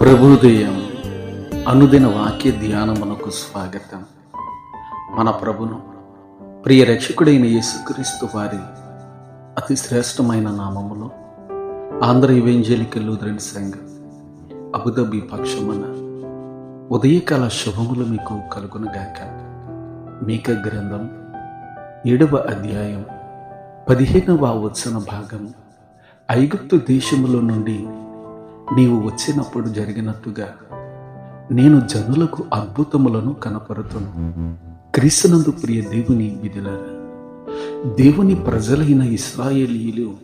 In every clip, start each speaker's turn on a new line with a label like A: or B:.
A: ప్రభుదయం అనుదిన వాక్య ధ్యానమునకు స్వాగతం. మన ప్రభును ప్రియ రక్షకుడైన యేసుక్రీస్తు వారి అతి శ్రేష్టమైన నామములో ఆంధ్ర ఇవేంజలికల్ లూదరన్ సంఘం అబుదాబి పక్షమున ఉదయకాల శుభములు మీకు కలుగునుగాక. మీక గ్రంథం ఏడవ అధ్యాయం పదిహేనవ వచన భాగం ఐగుప్తు దేశములో నుండి నీవు వచ్చినప్పుడు జరిగినట్టుగా నేను జనులకు అద్భుతములను కనపరుతును. క్రీస్తునందు ప్రియ దేవుని విధులారా దేవుని ప్రజలైన ఇస్రాయేలీలు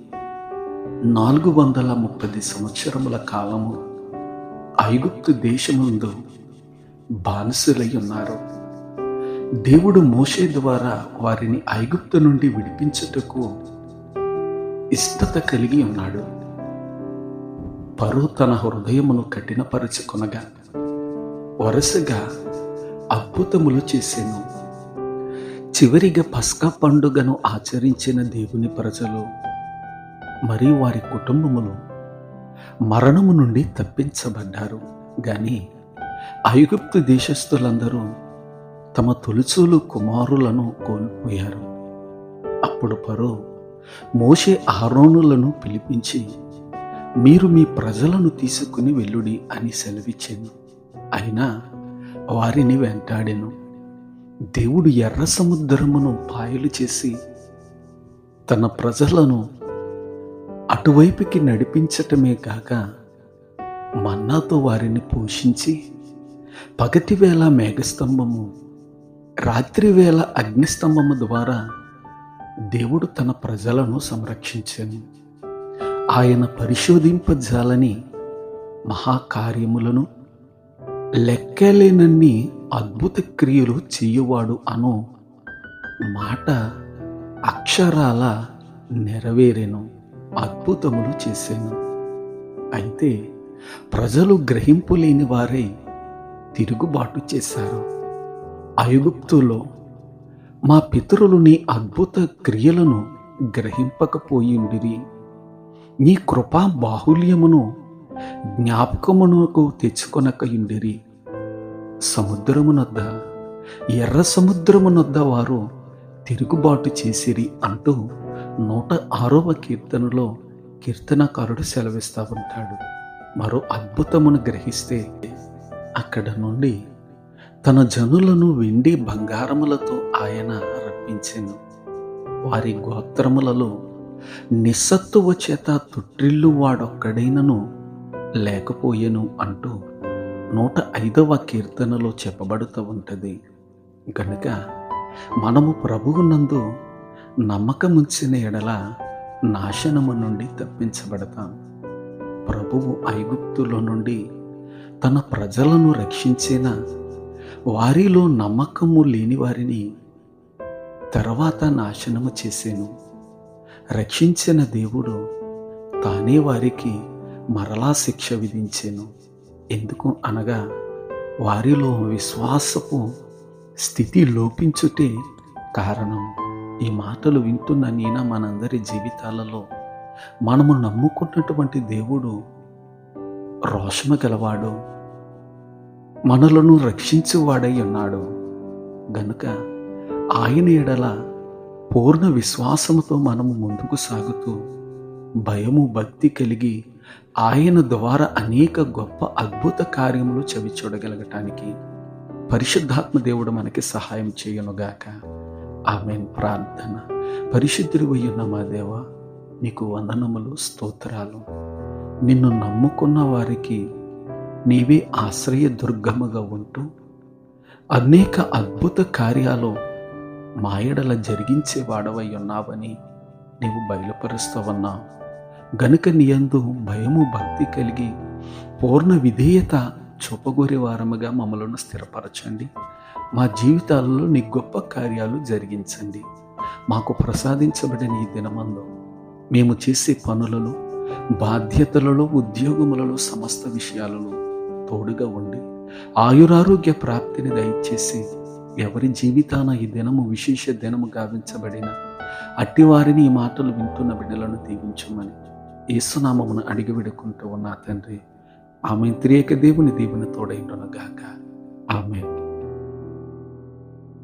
A: నాలుగు వందల ముప్పది సంవత్సరముల కాలము ఐగుప్తు దేశముందు బానిసలై ఉన్నారు. దేవుడు మోషే ద్వారా వారిని ఐగుప్తు నుండి విడిపించుటకు ఇష్టత కలిగి ఉన్నాడు. పరు తన హృదయమును కఠినపరుచుకొనగా వరుసగా అద్భుతములు చేసెను. చివరిగా పస్కా పండుగను ఆచరించిన దేవుని ప్రజలు మరియు వారి కుటుంబములు మరణము నుండి తప్పించబడ్డారు. కానీ ఐగుప్తు దేశస్థులందరూ తమ తొలుచూలు కుమారులను కోల్పోయారు. అప్పుడు పరో మోషే ఆరోనులను పిలిపించి మీరు మీ ప్రజలను తీసుకుని వెళ్ళుడి అని సెలవిచ్చాను అయినా వారిని వెంటాడెను. దేవుడు ఎర్ర సముద్రమును పాయలు చేసి తన ప్రజలను అటువైపుకి నడిపించటమే కాక మన్నాతో వారిని పోషించి పగటివేళ మేఘస్తంభము రాత్రివేళ అగ్నిస్తంభము ద్వారా దేవుడు తన ప్రజలను సంరక్షించాను. ఆయన పరిశోధింపజాలని మహాకార్యములను లెక్కలేనన్ని అద్భుత క్రియలు చేయువాడు అను మాట అక్షరాల నెరవేరెను అద్భుతములు చేశాను అయితే ప్రజలు గ్రహింపు లేని వారై తిరుగుబాటు చేశారు. ఐగుప్తులో మా పితరులు నీ అద్భుత క్రియలను గ్రహింపకపోయిండిరి. నీ కృపా బాహుల్యమును జ్ఞాపకమునకు తెచ్చుకొనకయుండిరి. సముద్రమునొద్ద ఎర్ర సముద్రమునొద్ద వారు తిరుగుబాటు చేసిరి అంటూ నూట ఆరవ కీర్తనలో కీర్తనకారుడు సెలవిస్తా ఉంటాడు. మరో అద్భుతమును గ్రహిస్తే అక్కడ నుండి తన జనులను వెండి బంగారములతో ఆయన రప్పించెను. వారి గోత్రములలో నిస్సత్తువ చేత తుట్రిల్లు వాడొక్కడైనను లేకపోయెను అంటూ నూట ఐదవ కీర్తనలో చెప్పబడుతూ ఉంటుంది. గనుక మనము ప్రభువునందు నమ్మకముంచిన ఎడల నాశనము నుండి తప్పించబడతాం. ప్రభువు ఐగుప్తులో నుండి తన ప్రజలను రక్షించిన? వారిలో నమ్మకము లేని వారిని తర్వాత నాశనము చేసేను. రక్షించిన దేవుడు తానే వారికి మరలా శిక్ష విధించాను. ఎందుకు అనగా వారిలో విశ్వాసపు స్థితి లోపించుటే కారణం. ఈ మాటలు వింటున్న నేను మనందరి జీవితాలలో మనము నమ్ముకున్నటువంటి దేవుడు రోషము గలవాడు. మనలను రక్షించువాడై ఉన్నాడు. గనుక ఆయన ఎడల పూర్ణ విశ్వాసముతో మనము ముందుకు సాగుతూ భయము భక్తి కలిగి ఆయన ద్వారా అనేక గొప్ప అద్భుత కార్యములు చవి చూడగలగటానికి పరిశుద్ధాత్మ దేవుడు మనకి సహాయం చేయనుగాక. ఆమె ప్రార్థన. పరిశుద్ధుడు ఉన్న మా దేవ నీకు వందనములు స్తోత్రాలు. నిన్ను నమ్ముకున్న వారికి నీవే ఆశ్రయ దుర్గముగా ఉంటూ అనేక అద్భుత కార్యాలు మాయడల జరిగించేవాడవై ఉన్నావని నీవు బయలుపరుస్తూ ఉన్నావు గనుక నీయందు భయము భక్తి కలిగి పూర్ణ విధేయత చూపగోరే వారముగా మమ్మలను స్థిరపరచండి. మా జీవితాలలో నీ గొప్ప కార్యాలు జరిగించండి. మాకు ప్రసాదించబడిన ఈ దినమందు మేము చేసే పనులలో బాధ్యతలలో ఉద్యోగములలో సమస్త విషయాలలో తోడుగా ఉండి ఆయురారోగ్య ప్రాప్తిని దయచేసి ఎవరి జీవితాన ఈ దినము విశేష దినము గావించబడిన అట్టివారిని ఈ మాటలు వింటున్న బిడ్డలను దీవించమని యేసునామమును అడిగి విడుకుంటూ ఉన్న తండ్రి ఆమె త్రియక దేవుని దీవెన తోడైండును గాక. ఆమె